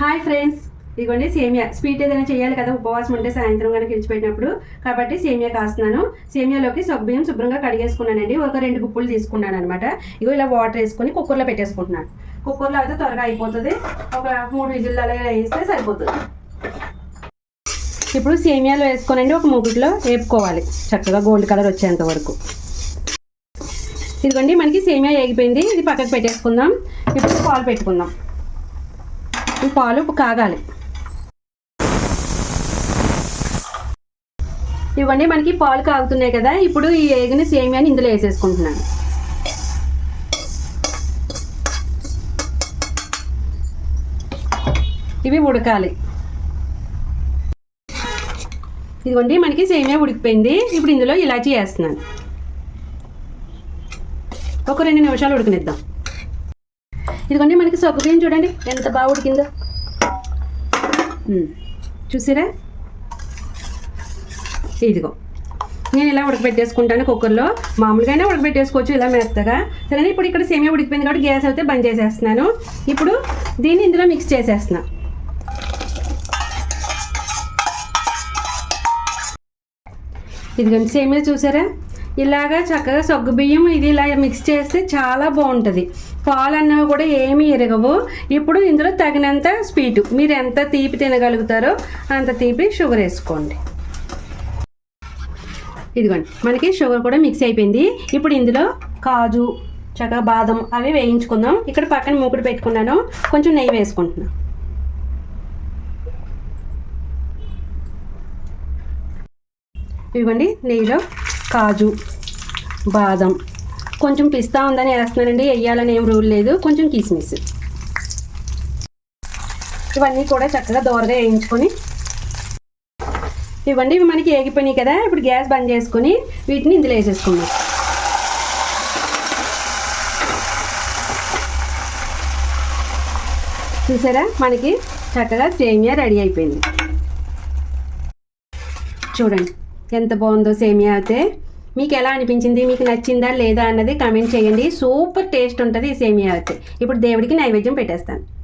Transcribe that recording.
Hi friends ఇదిగోండి సేమియా. Sweet ఏదైనా చేయాలి కదా ఉపవాసం ఉంటే సాయంత్రం కనుక విడిచిపెట్టినప్పుడు. కాబట్టి సేమియా కాస్తున్నాను. సేమియాలోకి సగ్గుబియ్యం శుభ్రంగా కడిగేసుకున్నానండి. ఒక రెండు గుప్పులు తీసుకున్నాను అనమాట ఇగో ఇలా వాటర్ వేసుకొని కుక్కర్లో పెట్టేసుకుంటున్నాను. కుక్కర్లో అయితే త్వరగా అయిపోతుంది. ఒక మూడు విజిల్లు అలా వేస్తే సరిపోతుంది. ఇప్పుడు సేమియాలో వేసుకోనండి. ఒక మూగుట్లో వేపుకోవాలి. చక్కగా గోల్డ్ కలర్ వచ్చేంత వరకు. ఇదిగోండి మనకి సేమియా వేగిపోయింది ఇది పక్కకు పెట్టేసుకుందాం. ఇప్పుడు పాలు పెట్టుకుందాం. ఈ పాలు కాగాలి. ఇవన్నీ మనకి పాలు కాగుతున్నాయి కదా. ఇప్పుడు ఈ ఎగ్ని సేమియాని ఇందులో వేసేసుకుంటున్నాను. ఇవి ఉడకాలి. ఇదిగోండి మనకి సేమియా ఉడికిపోయింది. ఇప్పుడు ఇందులో ఇలాచీ వేస్తున్నాను. ఒక రెండు నిమిషాలు ఉడకనిద్దాం. ఇదిగోండి మనకి సగ్గుబియ్యం చూడండి. ఎంత బాగా ఉడికిందో. చూసారా? ఇదిగో. నేను ఇలా ఉడకబెట్టేసుకుంటాను కుక్కర్లో. మామూలుగానే ఉడకబెట్టేసుకోవచ్చు ఇలా మెత్తగా. సరే ఇప్పుడు ఇక్కడ సేమియా ఉడికిపోయింది కాబట్టి గ్యాస్ అయితే బంద్ చేసేస్తున్నాను. ఇప్పుడు దీన్ని ఇందులో మిక్స్ చేసేస్తున్నా. ఇదిగోండి సేమియా చూసారా? ఇలాగా చక్కగా సగ్గు బియ్యం ఇది ఇలా మిక్స్ చేస్తే చాలా బాగుంటుంది. పాలు అన్నవి కూడా ఏమీ ఎరగవు. ఇప్పుడు ఇందులో తగినంత స్వీటు. మీరు ఎంత తీపి తినగలుగుతారో అంత తీపి షుగర్ వేసుకోండి. ఇదిగోండి మనకి షుగర్ కూడా మిక్స్ అయిపోయింది. ఇప్పుడు ఇందులో కాజు చక్కగా బాదం అవి వేయించుకుందాం. ఇక్కడ పక్కన మూకుడు పెట్టుకున్నాను. కొంచెం నెయ్యి వేసుకుంటున్నాను ఇవ్వండి నెయ్యిలో కాజు బాదం. కొంచెం పిస్తా ఉందని వేస్తున్నానండి. వేయాలని ఏం రూల్ లేదు. కొంచెం కిస్మిస్. ఇవన్నీ కూడా చక్కగా దోరగా వేయించుకొని ఇవ్వండి. ఇవి మనకి ఏగిపోయినాయి కదా. ఇప్పుడు గ్యాస్ బంద్ చేసుకొని వీటిని ఇందులో వేసేసుకుందాం. చూసారా? మనకి చక్కగా సేమియా రెడీ అయిపోయింది. చూడండి. ఎంత బాగుందో సేమియా అయితే. మీకు ఎలా అనిపించింది? మీకు నచ్చిందా లేదా అన్నది కమెంట్ చేయండి. సూపర్ టేస్ట్ ఉంటుంది ఈ సేమియా అయితే. ఇప్పుడు దేవుడికి నైవేద్యం పెట్టేస్తాను.